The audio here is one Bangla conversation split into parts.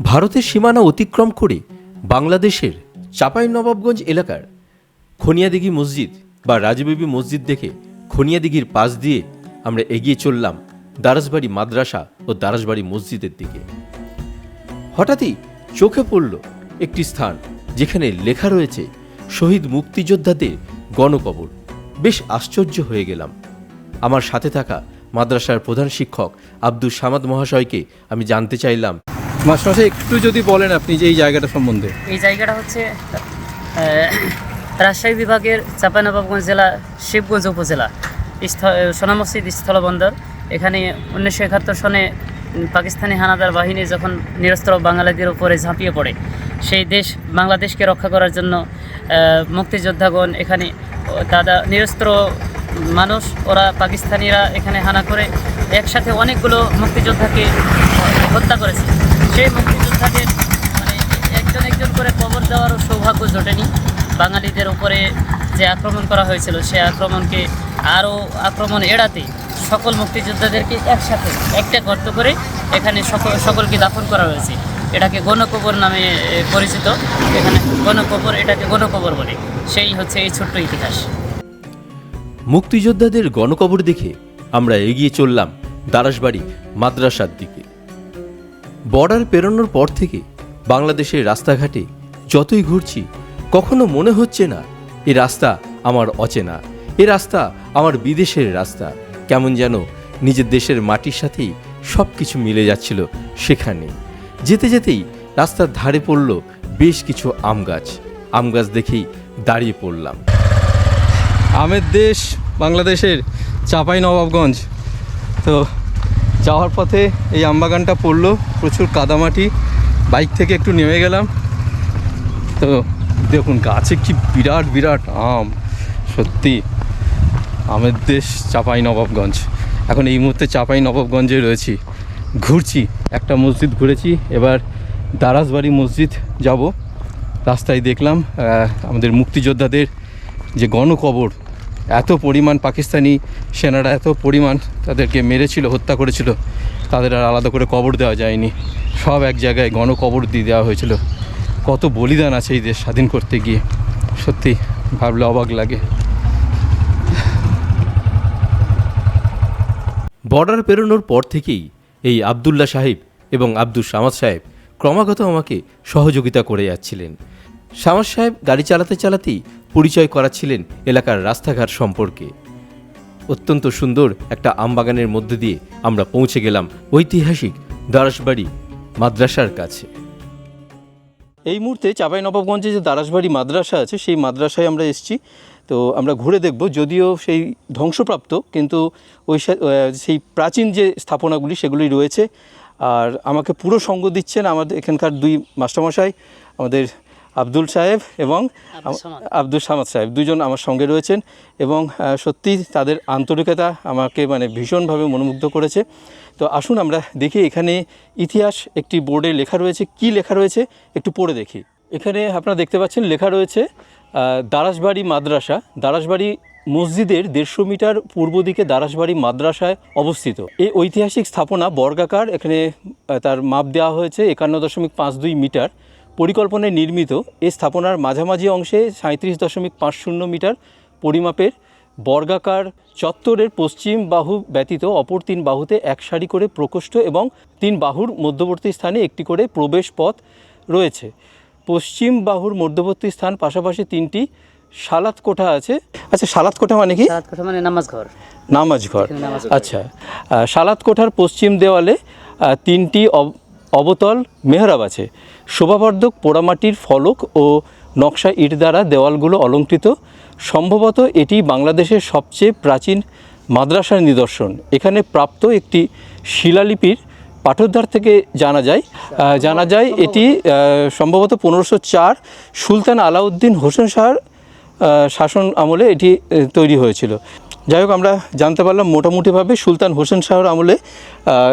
ভারতের সীমানা অতিক্রম করে বাংলাদেশের চাঁপাইনবাবগঞ্জ এলাকার খনিয়াদিঘি মসজিদ বা রাজবিবি মসজিদ দেখে খনিয়াদিঘির পাশ দিয়ে আমরা এগিয়ে চললাম দারাসবাড়ি মাদ্রাসা ও দারাসবাড়ি মসজিদের দিকে। হঠাৎই চোখে পড়ল একটি স্থান যেখানে লেখা রয়েছে, শহীদ মুক্তিযোদ্ধাদের গণকবর। বেশ আশ্চর্য হয়ে গেলাম। আমার সাথে থাকা মাদ্রাসার প্রধান শিক্ষক আব্দুল সামাদ মহাশয়কে আমি জানতে চাইলাম মাস্টারমশাই, একটু যদি বলেন আপনি যে এই জায়গাটা সম্বন্ধে। এই জায়গাটা হচ্ছে রাজশাহী বিভাগের চাঁপাইনবাবগঞ্জ জেলা, শিবগঞ্জ উপজেলা সোনা মসজিদ স্থলবন্দর। এখানে উনিশশো একাত্তর সনে পাকিস্তানি হানাদার বাহিনী যখন নিরস্ত্র বাঙালিদের উপরে ঝাঁপিয়ে পড়ে, সেই দেশ বাংলাদেশকে রক্ষা করার জন্য মুক্তিযোদ্ধাগণ এখানে, দাদা নিরস্ত্র মানুষ, ওরা পাকিস্তানিরা এখানে হানা করে একসাথে অনেকগুলো মুক্তিযোদ্ধাকে হত্যা করেছে। সেই মুক্তিযোদ্ধাদের মানে একজন একজন করে কবর দেওয়ারও সৌভাগ্য জোটেনি বাঙালিদের উপরে যে আক্রমণ করা হয়েছিল, সে আক্রমণকে আরও আক্রমণ এড়াতে সকল মুক্তিযোদ্ধাদেরকে একসাথে একটা গর্ত করে এখানে সকল, সকলকে দাফন করা হয়েছে। এটাকে গণকবর নামে পরিচিত। এখানে গণকবর, এটাকে গণকবর বলে। সেই হচ্ছে এই ছোট্ট ইতিহাস। মুক্তিযোদ্ধাদের গণকবর দেখে আমরা এগিয়ে চললাম দারাসবাড়ি মাদ্রাসার দিকে। বর্ডার পেরোনোর পর থেকে বাংলাদেশের রাস্তাঘাটে যতই ঘুরছি, কখনো মনে হচ্ছে না, এ রাস্তা আমার অচেনা, এ রাস্তা আমার বিদেশের রাস্তা। কেমন যেন নিজের দেশের মাটির সাথেই সব কিছু মিলে যাচ্ছিল সেখানে। যেতে যেতেই রাস্তার ধারে পড়ল বেশ কিছু আম গাছ। আম গাছ দেখেই দাঁড়িয়ে পড়লাম। আমের দেশ বাংলাদেশের, চাপাই নবাবগঞ্জ। তো যাওয়ার পথে এই আমবাগানটা পড়ল, প্রচুর কাদামাটি, বাইক থেকে একটু নেমে গেলাম। তো দেখুন, গাছে কি বিরাট বিরাট আম, সত্যি। আমের দেশ চাপাই নবাবগঞ্জ এখন এই মুহূর্তে চাপাই নবাবগঞ্জে রয়েছি। ঘুরছি, একটা মসজিদ ঘুরেছি, এবার দারাসবাড়ি মসজিদ যাব। রাস্তায় দেখলাম আমাদের মুক্তিযোদ্ধাদের যে গণকবর এত পরিমাণ পাকিস্তানি সেনারা, এত পরিমাণ তাদেরকে মেরেছিল, হত্যা করেছিল, তাদের আর আলাদা করে কবর দেওয়া যায়নি। সব এক জায়গায় গণকবর দিয়ে দেওয়া হয়েছিল। কত বলিদান আছে এই দেশ স্বাধীন করতে গিয়ে। সত্যি ভাবলে অবাক লাগে। বর্ডার পেরোনোর পর থেকেই এই আবদুল্লা সাহেব এবং আব্দুল সামাদ সাহেব ক্রমাগত আমাকে সহযোগিতা করে যাচ্ছিলেন। সামাদ সাহেব গাড়ি চালাতে চালাতেই পরিচয় করাচ্ছিলেন এলাকার রাস্তাঘাট সম্পর্কে। অত্যন্ত সুন্দর একটা আমবাগানের মধ্যে দিয়ে আমরা পৌঁছে গেলাম ঐতিহাসিক দারাসবাড়ি মাদ্রাসার কাছে। এই মুহূর্তে নবাবগঞ্জে যে দারাসবাড়ি মাদ্রাসা আছে, সেই মাদ্রাসায় আমরা এসেছি। তো আমরা ঘুরে দেখব, যদিও সেই ধ্বংসপ্রাপ্ত, কিন্তু ওই সেই প্রাচীন যে স্থাপনাগুলি সেগুলি রয়েছে। আর আমাকে পুরো সঙ্গ দিচ্ছেন আমাদের এখানকার দুই মাস্টারমশাই, আমাদের আব্দুল সাহেব এবং আব্দুল সামাদ। সাহেব দুজন আমার সঙ্গে রয়েছেন এবং সত্যি তাদের আন্তরিকতা আমাকে মানে ভীষণভাবে মনোমুগ্ধ করেছে। তো আসুন আমরা দেখি এখানে ইতিহাস একটি বোর্ডে লেখা রয়েছে। কি লেখা রয়েছে? একটু পড়ে দেখি। এখানে আপনারা দেখতে পাচ্ছেন লেখা রয়েছে দারাসবাড়ি মাদ্রাসা। দারাসবাড়ি মসজিদের দেড়শো মিটার পূর্ব দিকে দারাসবাড়ি মাদ্রাসায় অবস্থিত। এই ঐতিহাসিক স্থাপনা বর্গাকার এখানে তার মাপ দেওয়া হয়েছে একান্ন দশমিক পাঁচ দুই মিটার। পরিকল্পনায় নির্মিত এ স্থাপনার মাঝামাঝি অংশে সাঁত্রিশ দশমিক পাঁচ শূন্য মিটার পরিমাপের বর্গাকার চত্বরের পশ্চিম বাহু ব্যতীত অপর তিন বাহুতে এক সারি করে প্রকোষ্ঠ এবং তিন বাহুর মধ্যবর্তী স্থানে একটি করে প্রবেশ পথ রয়েছে। পশ্চিম বাহুর মধ্যবর্তী স্থান পাশাপাশি তিনটি সালাত কোঠা আছে। আচ্ছা সালাত কোঠা মানে কি? মানে নামাজ ঘর। নামাজ ঘর। আচ্ছা সালাত কোঠার পশ্চিম দেওয়ালে তিনটি অব- অবতল মেহরাব আছে। শোভাবর্ধক পোড়ামাটির ফলক ও নকশা ইট দ্বারা দেওয়ালগুলো অলঙ্কৃত। সম্ভবত এটি বাংলাদেশের সবচেয়ে প্রাচীন মাদ্রাসার নিদর্শন। এখানে প্রাপ্ত একটি শিলালিপির পাঠোদ্ধার থেকে জানা যায় জানা যায় এটি সম্ভবত পনেরোশো চার সুলতান আলাউদ্দিন হোসেন শাহর শাসন আমলে এটি তৈরি হয়েছিল। যাই হোক, আমরা জানতে পারলাম মোটামুটিভাবে সুলতান হোসেন শাহর আমলে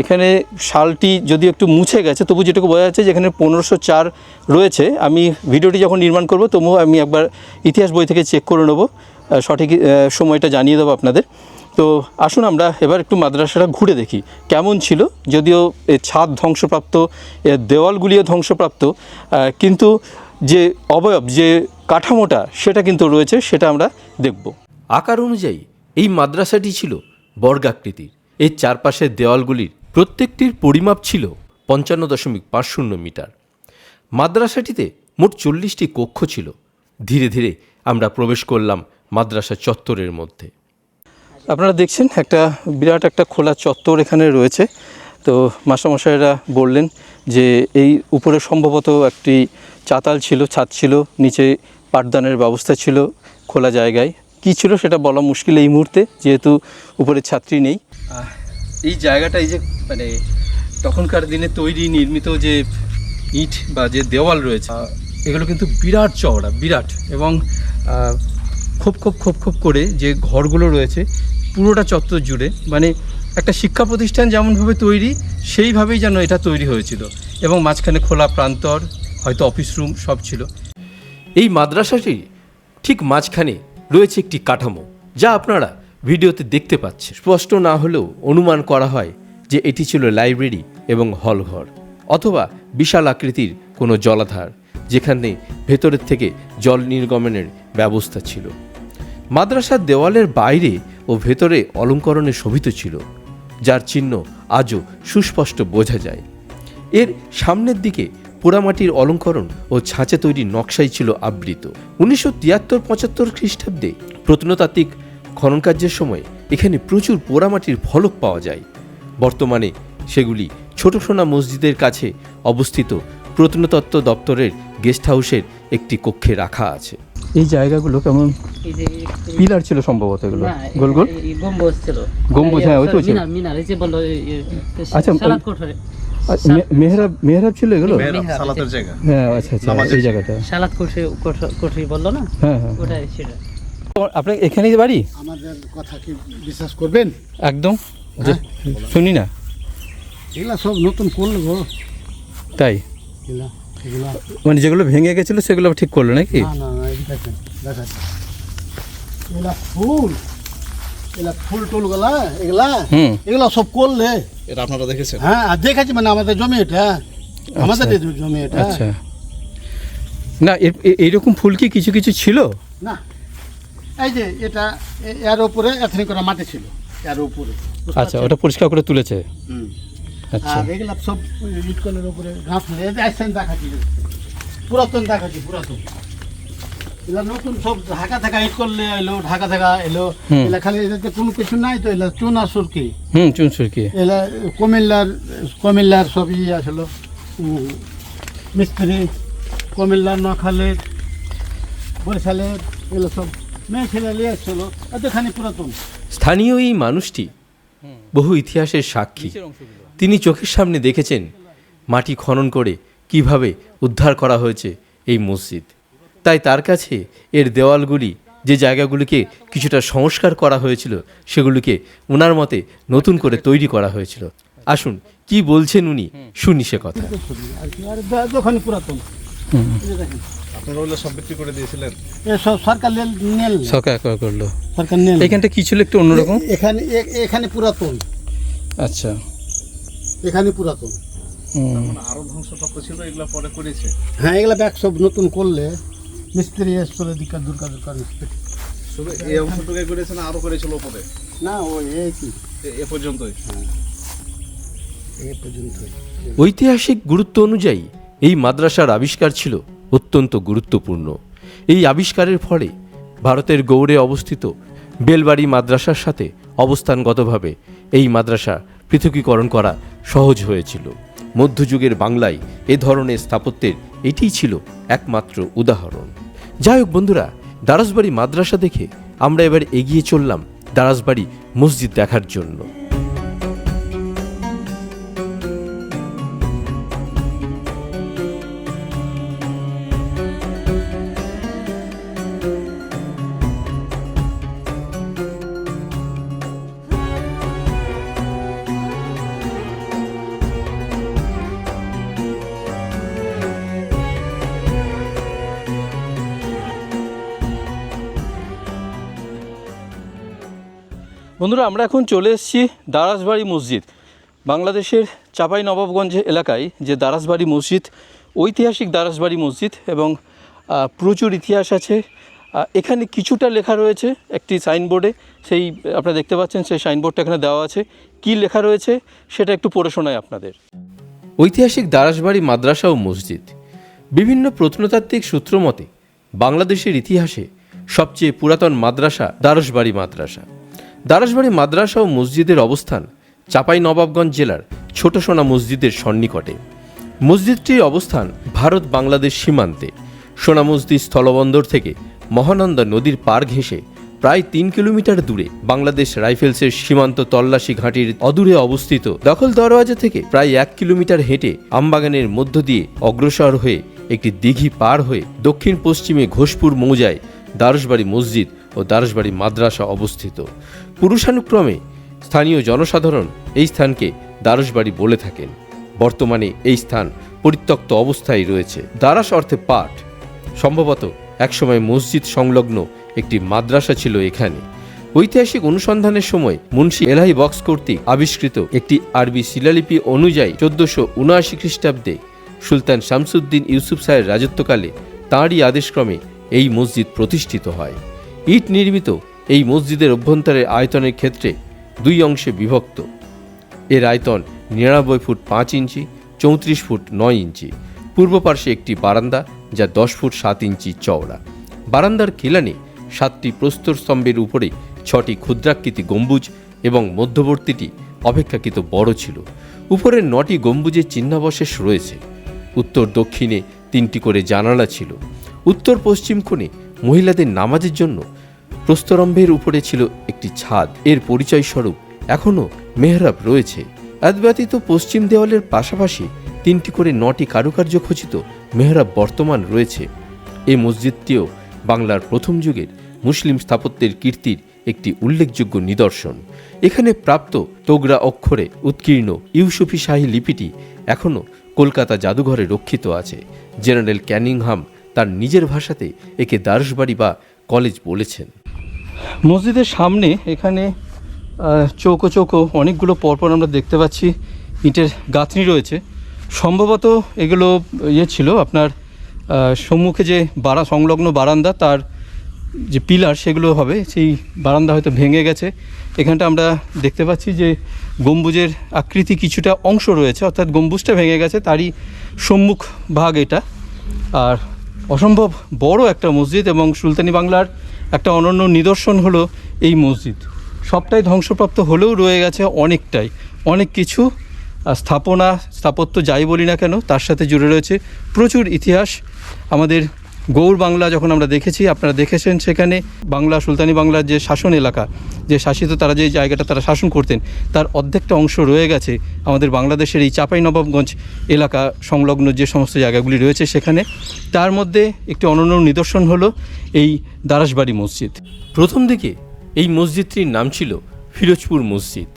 এখানে শালটি যদি একটু মুছে গেছে, তবু যেটুকু বোঝা যাচ্ছে যে এখানে পনেরোশো চার রয়েছে। আমি ভিডিওটি যখন নির্মাণ করব, তবুও আমি একবার ইতিহাস বই থেকে চেক করে নেব সঠিক সময়টা জানিয়ে দেবো আপনাদের। তো আসুন আমরা এবার একটু মাদ্রাসাটা ঘুরে দেখি, কেমন ছিল? যদিও ছাদ ধ্বংসপ্রাপ্ত দেওয়ালগুলিও ধ্বংসপ্রাপ্ত কিন্তু যে অবয়ব, যে কাঠামোটা, সেটা কিন্তু রয়েছে, সেটা আমরা দেখব। আকার অনুযায়ী এই মাদ্রাসাটি ছিল বর্গাকৃতির। এর চারপাশের দেওয়ালগুলির প্রত্যেকটির পরিমাপ ছিল পঞ্চান্ন দশমিক পাঁচ শূন্য মিটার। মাদ্রাসাটিতে মোট চল্লিশটি কক্ষ ছিল। ধীরে ধীরে আমরা প্রবেশ করলাম মাদ্রাসা চত্বরের মধ্যে। আপনারা দেখছেন একটা বিরাট একটা খোলা চত্বর এখানে রয়েছে। তো মাস্টারমশাইরা বললেন যে এই উপরে সম্ভবত একটি চাতাল ছিল, ছাদ ছিল, নিচে পাঠদানের ব্যবস্থা ছিল খোলা জায়গায়। কি ছিল সেটা বলা মুশকিল এই মুহূর্তে যেহেতু উপরে ছাত্রী নেই। এই জায়গাটা এই যে মানে তখনকার দিনে তৈরি নির্মিত যে ইট বা যে দেওয়াল রয়েছে এগুলো কিন্তু বিরাট চওড়া বিরাট। এবং খোপ খোপ খোপ খোপ করে যে ঘরগুলো রয়েছে পুরোটা চত্বর জুড়ে মানে একটা শিক্ষা প্রতিষ্ঠান যেমনভাবে তৈরি সেইভাবেই যেন এটা তৈরি হয়েছিল। এবং মাঝখানে খোলা প্রান্তর হয়তো অফিস রুম সব ছিল। এই মাদ্রাসাটি ঠিক মাঝখানে রয়েছে একটি কাঠামো যা আপনারা ভিডিওতে দেখতে পাচ্ছেন। স্পষ্ট না হলেও অনুমান করা হয় যে এটি ছিল লাইব্রেরি এবং হলঘর অথবা বিশাল আকৃতির কোনো জলাধার, যেখানে ভেতরের থেকে জল নির্গমনের ব্যবস্থা ছিল। মাদ্রাসার দেওয়ালের বাইরে ও ভেতরে অলঙ্করণে শোভিত ছিল, যার চিহ্ন আজও সুস্পষ্ট বোঝা যায়। এর সামনের দিকে পোড়ামাটির অলঙ্করণ ও ছাঁচে তৈরি নকশাই ছিল আবৃত। উনিশশো তিয়াত্তর পঁচাত্তর খ্রিস্টাব্দে প্রত্নতাত্ত্বিক খননকার্যের সময় এখানে প্রচুর পোড়ামাটির ফলক পাওয়া যায়। বর্তমানে সেগুলি ছোট সোনা মসজিদের কাছে অবস্থিত প্রত্নতত্ত্ব দপ্তরের গেস্ট হাউসের একটি কক্ষে রাখা আছে। এই জায়গাগুলো কেমন? পিলার ছিল সম্ভবত এগুলো। গোল গোল? গম্বুজ ছিল। গম্বুজ, হ্যাঁ, ওই তো ছিল। আচ্ছা, আর মেহরাব মেহরাব ছিল এগুলো? সালাতের জায়গা। হ্যাঁ আচ্ছা আচ্ছা এই জায়গাটা। বলল না? হ্যাঁ হ্যাঁ। ওটাই আপনার এখানেই বাড়ি? আমাদের কথা কি বিশ্বাস করবেন? একদম? যে শুনি না। এগুলা সব নতুন করল গো। তাই? মানে যেগুলো ভেঙে গেছিল সেগুলো আবার ঠিক করল নাকি? না না না দেখাচ্ছি। এগুলা ফুল। এগুলা ফুল টুলগুলা এগুলা? হুম। এগুলা সব করলে? এটা আপনারা দেখেছেন? হ্যাঁ আর দেখেছি মানে আমাদের জমি এটা আমাদের জমি এটা আচ্ছা। না এর- এ- এইরকম ফুল কি কিছু কিছু ছিল? না। এই যে এটা এর উপরে এথনি করা মাটি ছিল এর উপরে। আচ্ছা ওটা পরিষ্কার করে তুলেছে? হুম। আচ্ছা। আর এগুলা সব ইটকলের উপরে ঘাস এই যে আসছেন দেখাচ্ছি পুরাতন দেখাচ্ছি পুরাতন। এগুলা নতুন সব ঢাকা থাকা ইট করলে এলো ঢাকা থাকা এলো। এলা খালি এটাতে কোনো কিছু নাই তো এলা চুনা সুরকি। হুম চুনসুরকি এলা কুমিল্লার কুমিল্লার সব ইয়ে আসলো। মিস্ত্রি কুমিল্লার নখালের বরিশালের এগুলো সব মেয়ে ছেলে নিয়ে আসছিল এতখানি পুরাতন। স্থানীয় এই মানুষটি বহু ইতিহাসের সাক্ষী। তিনি চোখের সামনে দেখেছেন মাটি খনন করে কীভাবে উদ্ধার করা হয়েছে এই মসজিদ। তাই তার কাছে এর দেওয়ালগুলি যে জায়গাগুলিকে কিছুটা সংস্কার করা হয়েছিল সেগুলিকে ওনার মতে নতুন করে তৈরি করা হয়েছিল। আসুন কি বলছেন উনি? শুনি সে কথা। পুরাতন। এই যে দেখেন আপনারা ওগুলো সব বিক্রি করে দিয়েছিলেন? এ সব সরকার নেল নেল। না। সরকার একবার করল। সরকার নেল। কি ছিল একটু অন্যরকম? এখানে এ- এখানে পুরাতন। আচ্ছা। এখানে পুরাতন। হুম। আরও ধ্বংসপ্রাপ্ত ছিল এগুলো পরে করেছে। হ্যাঁ এগুলা ব্যাগ সব নতুন করলে। মিস্ত্রি এসছিল দিকা দুর্গা দুর্গা মিস্ত্রি। শুধু এই অংশটুকু করেছে না আরও করেছিল উপরে না ওই এই কি? এ- এ পর্যন্তই। ঐতিহাসিক গুরুত্ব অনুযায়ী এই মাদ্রাসার আবিষ্কার ছিল অত্যন্ত গুরুত্বপূর্ণ। এই আবিষ্কারের ফলে ভারতের গৌড়ে অবস্থিত বেলবাড়ি মাদ্রাসার সাথে অবস্থানগতভাবে এই মাদ্রাসা পৃথকীকরণ করা সহজ হয়েছিল। মধ্যযুগের বাংলায় এ ধরনের স্থাপত্যের এটিই ছিল একমাত্র উদাহরণ। যাই হোক বন্ধুরা দারাসবাড়ি মাদ্রাসা দেখে আমরা এবার এগিয়ে চললাম দারাসবাড়ি মসজিদ দেখার জন্য। বন্ধুরা, আমরা এখন চলে এসেছি দারাসবাড়ি মসজিদ। বাংলাদেশের চাপাই নবাবগঞ্জ এলাকায় যে দারাসবাড়ি মসজিদ, ঐতিহাসিক দারাসবাড়ি মসজিদ এবং প্রচুর ইতিহাস আছে। এখানে কিছুটা লেখা রয়েছে একটি সাইনবোর্ডে। সেই, আপনারা দেখতে পাচ্ছেন সেই সাইনবোর্ডটা এখানে দেওয়া আছে। কি লেখা রয়েছে সেটা একটু পড়ে শোনায় আপনাদের। ঐতিহাসিক দারাসবাড়ি মাদ্রাসা ও মসজিদ। বিভিন্ন প্রত্নতাত্ত্বিক সূত্র মতে, বাংলাদেশের ইতিহাসে সবচেয়ে পুরাতন মাদ্রাসা দারসবাড়ি মাদ্রাসা। দারসবাড়ি মাদ্রাসা ও মসজিদের অবস্থান চাপাই নবাবগঞ্জ জেলার ছোট সোনা মসজিদের সন্নিকটে। মসজিদটির অবস্থান ভারত বাংলাদেশ সীমান্তে। সোনা মসজিদ স্থলবন্দর থেকে মহানন্দা নদীর পার ঘেঁষে প্রায় তিন কিলোমিটার দূরে বাংলাদেশ রাইফেলসের সীমান্ত তল্লাশি ঘাঁটির অদূরে অবস্থিত দখল দরওয়াজা থেকে প্রায় এক কিলোমিটার হেঁটে আমবাগানের মধ্য দিয়ে অগ্রসর হয়ে একটি দিঘি পার হয়ে দক্ষিণ পশ্চিমে ঘোষপুর মৌজায় দারসবাড়ি মসজিদ ও দারসবাড়ি মাদ্রাসা অবস্থিত। পুরুষানুক্রমে স্থানীয় জনসাধারণ এই স্থানকে দারসবাড়ি বলে থাকেন। বর্তমানে এই স্থান পরিত্যক্ত অবস্থায় রয়েছে। দারাস অর্থে পাঠ সম্ভবত একসময় মসজিদ সংলগ্ন একটি মাদ্রাসা ছিল এখানে। ঐতিহাসিক অনুসন্ধানের সময় মুন্সি এলাহি বক্স কর্তৃক আবিষ্কৃত একটি আরবি শিলালিপি অনুযায়ী চোদ্দশো উনআশি খ্রিস্টাব্দে সুলতান শামসুদ্দিন ইউসুফ সাহের রাজত্বকালে তাঁরই আদেশক্রমে এই মসজিদ প্রতিষ্ঠিত হয়। ইট নির্মিত এই মসজিদের অভ্যন্তরের আয়তনের ক্ষেত্রে দুই অংশে বিভক্ত। এর আয়তন নিরানব্বই ফুট পাঁচ ইঞ্চি, চৌত্রিশ ফুট নয় ইঞ্চি। পূর্ব পার্শ্বে একটি বারান্দা, যা দশ ফুট সাত ইঞ্চি চওড়া। বারান্দার খিলানে সাতটি প্রস্তর স্তম্ভের উপরে ছটি ক্ষুদ্রাকৃতি গম্বুজ এবং মধ্যবর্তীটি অপেক্ষাকৃত বড় ছিল। উপরের নটি গম্বুজের চিহ্নাবশেষ রয়েছে। উত্তর দক্ষিণে তিনটি করে জানালা ছিল। উত্তর পশ্চিম কোণে মহিলাদের নামাজের জন্য প্রস্তরম্ভের উপরে ছিল একটি ছাদ। এর পরিচয় স্বরূপ এখনও মেহরাব রয়েছে। এতব্যতীত পশ্চিম দেওয়ালের পাশাপাশি তিনটি করে নটি কারুকার্য খচিত মেহরাব বর্তমান রয়েছে। এই মসজিদটিও বাংলার প্রথম যুগের মুসলিম স্থাপত্যের কীর্তির একটি উল্লেখযোগ্য নিদর্শন। এখানে প্রাপ্ত তোগরা অক্ষরে উৎকীর্ণ ইউসুফি শাহী লিপিটি এখনও কলকাতা জাদুঘরে রক্ষিত আছে। জেনারেল ক্যানিংহাম তার নিজের ভাষাতে একে দারসবাড়ি বা কলেজ বলেছেন। মসজিদের সামনে এখানে চৌকো চৌকো অনেকগুলো পরপর আমরা দেখতে পাচ্ছি। ইটের গাঁথনি রয়েছে। সম্ভবত এগুলো ইয়ে ছিল আপনার সম্মুখে যে বারা, সংলগ্ন বারান্দা, তার যে পিলার সেগুলো হবে, সেই বারান্দা হয়তো ভেঙে গেছে। এখানটা আমরা দেখতে পাচ্ছি যে গম্বুজের আকৃতি কিছুটা অংশ রয়েছে, অর্থাৎ গম্বুজটা ভেঙে গেছে, তারই সম্মুখ ভাগ এটা। আর অসম্ভব বড় একটা মসজিদ এবং সুলতানি বাংলার একটা অনন্য নিদর্শন হলো এই মসজিদ। সবটাই ধ্বংসপ্রাপ্ত হলেও রয়ে গেছে অনেকটাই। অনেক কিছু স্থাপনা, স্থাপত্য যাই বলি না কেন, তার সাথে জুড়ে রয়েছে প্রচুর ইতিহাস। আমাদের গৌর বাংলা যখন আমরা দেখেছি, আপনারা দেখেছেন সেখানে বাংলা, সুলতানি বাংলার যে শাসন এলাকা, যে শাসিত তারা যে জায়গাটা তারা শাসন করতেন, তার অর্ধেকটা অংশ রয়ে গেছে আমাদের বাংলাদেশের এই চাঁপাই নবাবগঞ্জ এলাকা সংলগ্ন যে সমস্ত জায়গাগুলি রয়েছে সেখানে। তার মধ্যে একটি অনন্য নিদর্শন হলো এই দারাসবাড়ি মসজিদ। প্রথম দিকে এই মসজিদটির নাম ছিল ফিরোজপুর মসজিদ।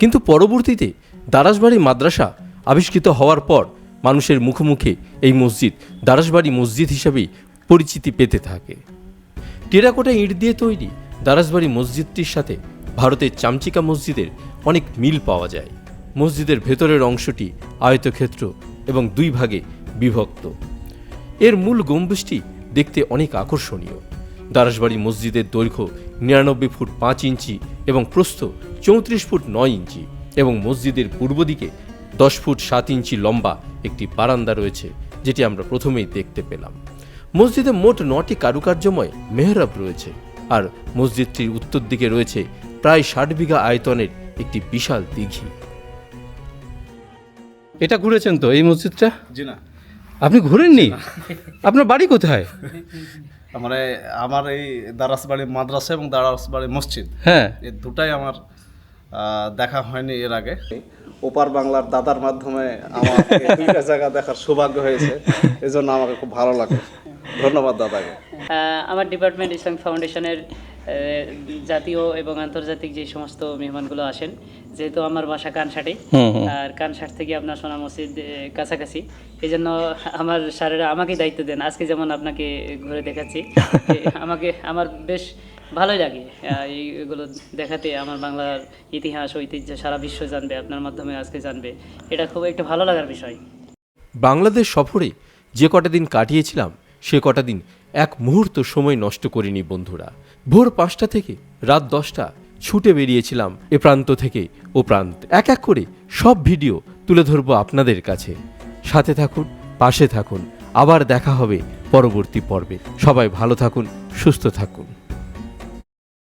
কিন্তু পরবর্তীতে দারাসবাড়ি মাদ্রাসা আবিষ্কৃত হওয়ার পর মানুষের মুখে মুখে এই মসজিদ দারাসবাড়ি মসজিদ হিসাবেই পরিচিতি পেতে থাকে। টেরাকোটা ইট দিয়ে তৈরি দারাসবাড়ি মসজিদটির সাথে ভারতের চামচিকা মসজিদের অনেক মিল পাওয়া যায়। মসজিদের ভেতরের অংশটি আয়তক্ষেত্র এবং দুই ভাগে বিভক্ত। এর মূল গম্বুজটি দেখতে অনেক আকর্ষণীয়। দারাসবাড়ি মসজিদের দৈর্ঘ্য নিরানব্বই ফুট পাঁচ ইঞ্চি এবং প্রস্থ চৌত্রিশ ফুট নয় ইঞ্চি এবং মসজিদের পূর্ব দিকে দশ ফুট সাত ইঞ্চি লম্বা একটি বারান্দা রয়েছে যেটি আমরা প্রথমেই দেখতে পেলাম। মসজিদে মোট নটি কারুকার্যময় মেহরাব রয়েছে আর মসজিদটির উত্তর দিকে রয়েছে প্রায় ষাট বিঘা আয়তনের একটি বিশাল দিঘি। এটা ঘুরেছেন তো এই মসজিদটা? জি না। আপনি ঘুরেননি? আপনার বাড়ি কোথায়? মানে আমার এই দারাসবাড়ি মাদ্রাসা এবং দারাসবাড়ি মসজিদ। হ্যাঁ। এই দুটাই আমার দেখা হয়নি এর আগে। ওপার বাংলার দাদার মাধ্যমে আমার দুইটা জায়গা দেখার সৌভাগ্য হয়েছে। এজন্য আমাকে খুব ভালো লাগে। ধন্যবাদ দাদাকে। আমার ডিপার্টমেন্ট ইসলাম ফাউন্ডেশনের জাতীয় এবং আন্তর্জাতিক যে সমস্ত মেহমানগুলো আসেন যেহেতু আমার বাসা কানসাটে আর কানসাট থেকে আপনার সোনা মসজিদ কাছাকাছি। এই জন্য আমার স্যারেরা আমাকে দায়িত্ব দেন। আজকে যেমন আপনাকে ঘুরে দেখাচ্ছি আমাকে আমার বেশ ভালোই লাগে। এইগুলো দেখাতে আমার বাংলার ইতিহাস, ঐতিহ্য, সারা বিশ্ব জানবে, আপনার মাধ্যমে আজকে জানবে। এটা খুব একটা ভালো লাগার বিষয়। বাংলাদেশ সফরে যে কটা দিন কাটিয়েছিলাম, সে কটা দিন এক মুহূর্ত সময় নষ্ট করিনি বন্ধুরা। ভোর পাঁচটা থেকে রাত দশটা ছুটে বেরিয়েছিলাম এ প্রান্ত থেকে ও প্রান্ত। এক এক করে সব ভিডিও তুলে ধরবো আপনাদের কাছে। সাথে থাকুন, পাশে থাকুন, আবার দেখা হবে পরবর্তী পর্বে। সবাই ভালো থাকুন, সুস্থ থাকুন।